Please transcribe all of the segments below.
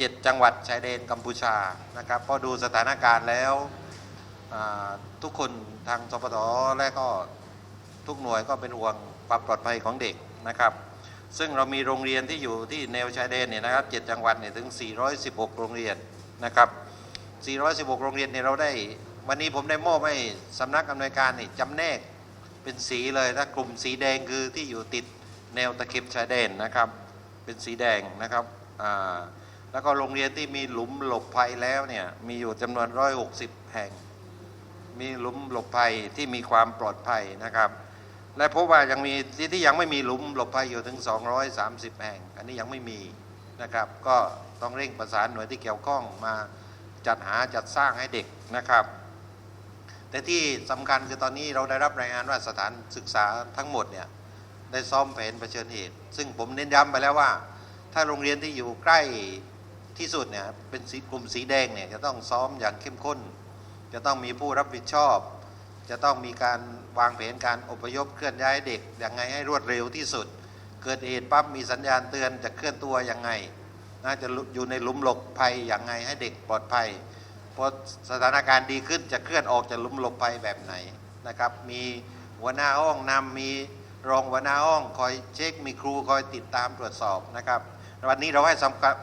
เจ็ดจังหวัดชายแดนกัมพูชานะครับพอดูสถานการณ์แล้วทุกคนทางสปทและก็ทุกหน่วยก็เป็นห่วงความปลอดภัยของเด็กนะครับ ซึ่งเรามีโรงเรียนที่อยู่ที่แนวชายแดนเนี่ยนะครับเจ็ดจังหวัดเนี่ยถึง 416 โรงเรียนนะครับ 416 โรงเรียนเนี่ยเราได้ วันนี้ผมได้มอบให้สำนักอำนวยการนี่จำแนกเป็นสีเลยถ้ากลุ่มสีแดงคือที่อยู่ติดแนวตะเข็บชายแดนนะครับ เป็นสีแดงนะครับอ่า แล้วก็โรงเรียนที่มีหลุมหลบภัยแล้วเนี่ยมีอยู่จำนวน 160 แห่ง มีหลุมหลบภัยที่มีความปลอดภัยนะครับ และพบว่ายังมีที่ที่ยังไม่มีหลุมหลบภัยอยู่ถึง 230 แห่ง อันนี้ยังไม่มีนะครับ ก็ต้องเร่งประสานหน่วยที่เกี่ยวข้องมาจัดหาจัดสร้างให้เด็กนะครับ แต่ที่สำคัญคือตอนนี้เราได้รับรายงานว่าสถานศึกษาทั้งหมดเนี่ยได้ซ้อมแผนเผชิญเหตุ ซึ่งผมเน้นย้ำไปแล้วว่า ถ้าโรงเรียนที่อยู่ใกล้ ที่สุดเนี่ยเป็นสีกลุ่มสีแดงเนี่ยจะต้องซ้อมอย่างเข้มข้น จะต้องมีผู้รับผิดชอบ จะต้องมีการวางแผนการอพยพเคลื่อนย้ายเด็กอยังไงให้รวดเร็วที่สุด เกิดเหตุปั๊บมีสัญญาณเตือนจะเคลื่อนตัวยังไงน่าจะอยู่ในหลุมหลบภัยอยังไงให้เด็กปลอดภัยพอสถานการณ์ดีขึ้นจะเคลื่อนออกจากหลุมหลบภัยแบบไหนนะครับ มีหัวหน้าห้องนำมีรองหัวหน้าห้องคอยเช็คมีครูคอยติดตามตรวจสอบนะครับ วันนี้เราให้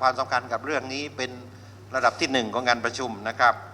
ความสำคัญกับเรื่องนี้เป็นระดับที่หนึ่งของงานประชุมนะครับ